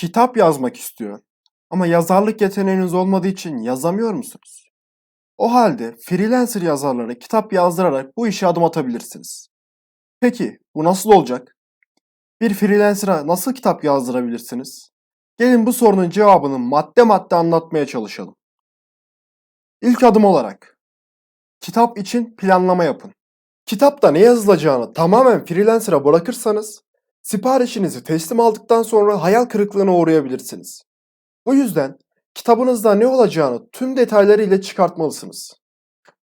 kitap yazmak istiyor ama yazarlık yeteneğiniz olmadığı için yazamıyor musunuz? O halde freelancer yazarlara kitap yazdırarak bu işe adım atabilirsiniz. Peki bu nasıl olacak? Bir freelancer'a nasıl kitap yazdırabilirsiniz? Gelin bu sorunun cevabını madde madde anlatmaya çalışalım. İlk adım olarak kitap için planlama yapın. Kitapta ne yazılacağını tamamen freelancer'a bırakırsanız siparişinizi teslim aldıktan sonra hayal kırıklığına uğrayabilirsiniz. Bu yüzden kitabınızda ne olacağını tüm detaylarıyla çıkartmalısınız.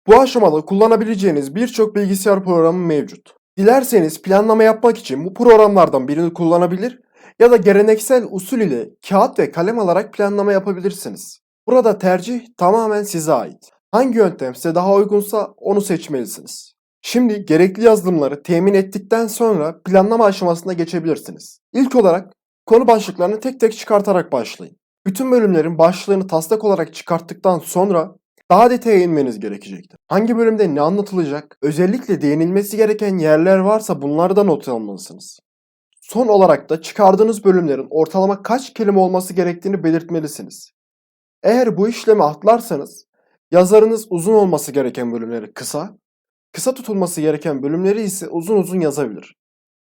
Bu aşamada kullanabileceğiniz birçok bilgisayar programı mevcut. Dilerseniz planlama yapmak için bu programlardan birini kullanabilir ya da geleneksel usul ile kağıt ve kalem alarak planlama yapabilirsiniz. Burada tercih tamamen size ait. Hangi yöntem size daha uygunsa onu seçmelisiniz. Şimdi gerekli yazılımları temin ettikten sonra planlama aşamasına geçebilirsiniz. İlk olarak konu başlıklarını tek tek çıkartarak başlayın. Bütün bölümlerin başlığını taslak olarak çıkarttıktan sonra daha detaya inmeniz gerekecektir. Hangi bölümde ne anlatılacak, özellikle değinilmesi gereken yerler varsa bunları da not almalısınız. Son olarak da çıkardığınız bölümlerin ortalama kaç kelime olması gerektiğini belirtmelisiniz. Eğer bu işlemi atlarsanız yazarınız uzun olması gereken bölümleri kısa, kısa tutulması gereken bölümleri ise uzun uzun yazabilir.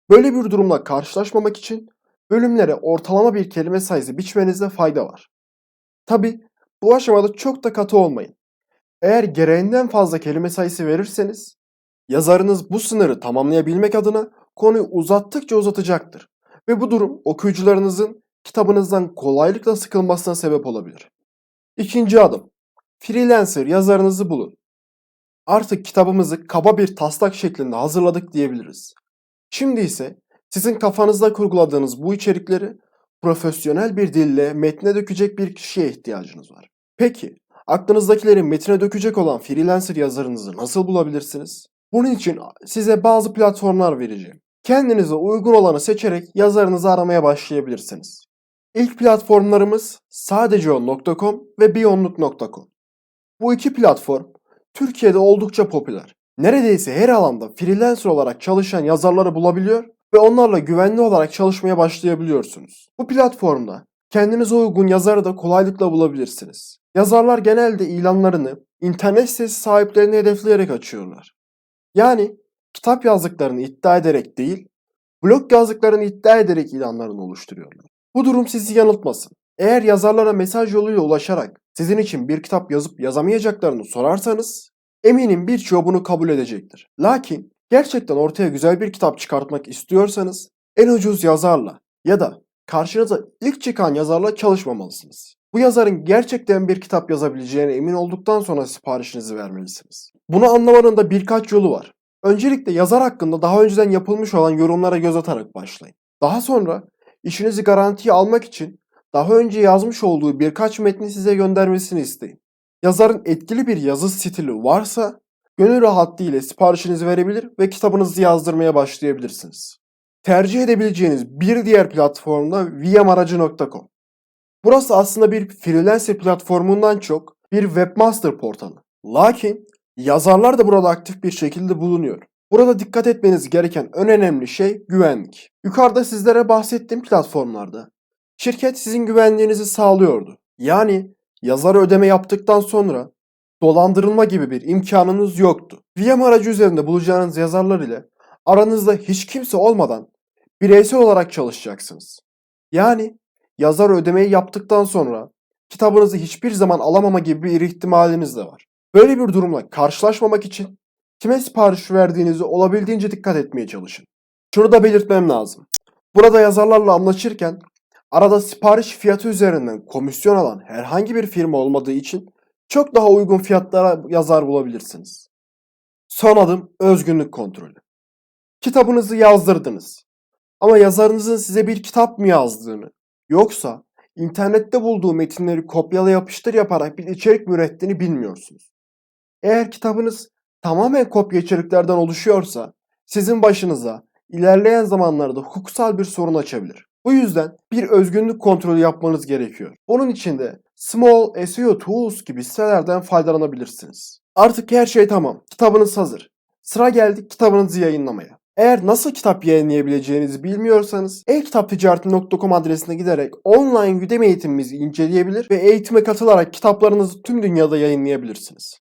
Böyle bir durumla karşılaşmamak için bölümlere ortalama bir kelime sayısı biçmenizde fayda var. Tabi bu aşamada çok da katı olmayın. Eğer gereğinden fazla kelime sayısı verirseniz yazarınız bu sınırı tamamlayabilmek adına konuyu uzattıkça uzatacaktır. Ve bu durum okuyucularınızın kitabınızdan kolaylıkla sıkılmasına sebep olabilir. İkinci adım. Freelancer yazarınızı bulun. Artık kitabımızı kaba bir taslak şeklinde hazırladık diyebiliriz. Şimdi ise sizin kafanızda kurguladığınız bu içerikleri profesyonel bir dille metne dökecek bir kişiye ihtiyacınız var. Peki, aklınızdakileri metine dökecek olan freelancer yazarınızı nasıl bulabilirsiniz? Bunun için size bazı platformlar vereceğim. Kendinize uygun olanı seçerek yazarınızı aramaya başlayabilirsiniz. İlk platformlarımız sadeceon.com ve biyonluk.com. Bu iki platform Türkiye'de oldukça popüler. Neredeyse her alanda freelancer olarak çalışan yazarları bulabiliyor ve onlarla güvenli olarak çalışmaya başlayabiliyorsunuz. Bu platformda kendinize uygun yazarı da kolaylıkla bulabilirsiniz. Yazarlar genelde ilanlarını internet sitesi sahiplerini hedefleyerek açıyorlar. Yani kitap yazdıklarını iddia ederek değil, blog yazdıklarını iddia ederek ilanlarını oluşturuyorlar. Bu durum sizi yanıltmasın. Eğer yazarlara mesaj yoluyla ulaşarak sizin için bir kitap yazıp yazamayacaklarını sorarsanız eminim birçoğu bunu kabul edecektir. Lakin gerçekten ortaya güzel bir kitap çıkartmak istiyorsanız en ucuz yazarla ya da karşınıza ilk çıkan yazarla çalışmamalısınız. Bu yazarın gerçekten bir kitap yazabileceğine emin olduktan sonra siparişinizi vermelisiniz. Bunu anlamanın da birkaç yolu var. Öncelikle yazar hakkında daha önceden yapılmış olan yorumlara göz atarak başlayın. Daha sonra işinizi garantiye almak için daha önce yazmış olduğu birkaç metni size göndermesini isteyin. Yazarın etkili bir yazı stili varsa gönül rahatlığı ile siparişinizi verebilir ve kitabınızı yazdırmaya başlayabilirsiniz. Tercih edebileceğiniz bir diğer platform da vmaracı.com. Burası aslında bir freelancer platformundan çok bir webmaster portalı. Lakin yazarlar da burada aktif bir şekilde bulunuyor. Burada dikkat etmeniz gereken en önemli şey güvenlik. Yukarıda sizlere bahsettiğim platformlarda şirket sizin güvenliğinizi sağlıyordu. Yani yazar ödeme yaptıktan sonra dolandırılma gibi bir imkanınız yoktu. VM aracı üzerinde bulacağınız yazarlar ile aranızda hiç kimse olmadan bireysel olarak çalışacaksınız. Yani yazar ödemeyi yaptıktan sonra kitabınızı hiçbir zaman alamama gibi bir ihtimaliniz de var. Böyle bir durumla karşılaşmamak için kime sipariş verdiğinizi olabildiğince dikkat etmeye çalışın. Şunu da belirtmem lazım. Burada yazarlarla anlaşırken arada sipariş fiyatı üzerinden komisyon alan herhangi bir firma olmadığı için çok daha uygun fiyatlara yazar bulabilirsiniz. Son adım özgünlük kontrolü. Kitabınızı yazdırdınız. Ama yazarınızın size bir kitap mı yazdığını yoksa internette bulduğu metinleri kopyala yapıştır yaparak bir içerik mi ürettiğini bilmiyorsunuz. Eğer kitabınız tamamen kopya içeriklerden oluşuyorsa sizin başınıza ilerleyen zamanlarda hukuksal bir sorun açabilir. Bu yüzden bir özgünlük kontrolü yapmanız gerekiyor. Bunun için de Small SEO Tools gibi sitelerden faydalanabilirsiniz. Artık her şey tamam. Kitabınız hazır. Sıra geldi kitabınızı yayınlamaya. Eğer nasıl kitap yayınlayabileceğinizi bilmiyorsanız e-kitapticareti.com adresine giderek online Udemy eğitimimizi inceleyebilir ve eğitime katılarak kitaplarınızı tüm dünyada yayınlayabilirsiniz.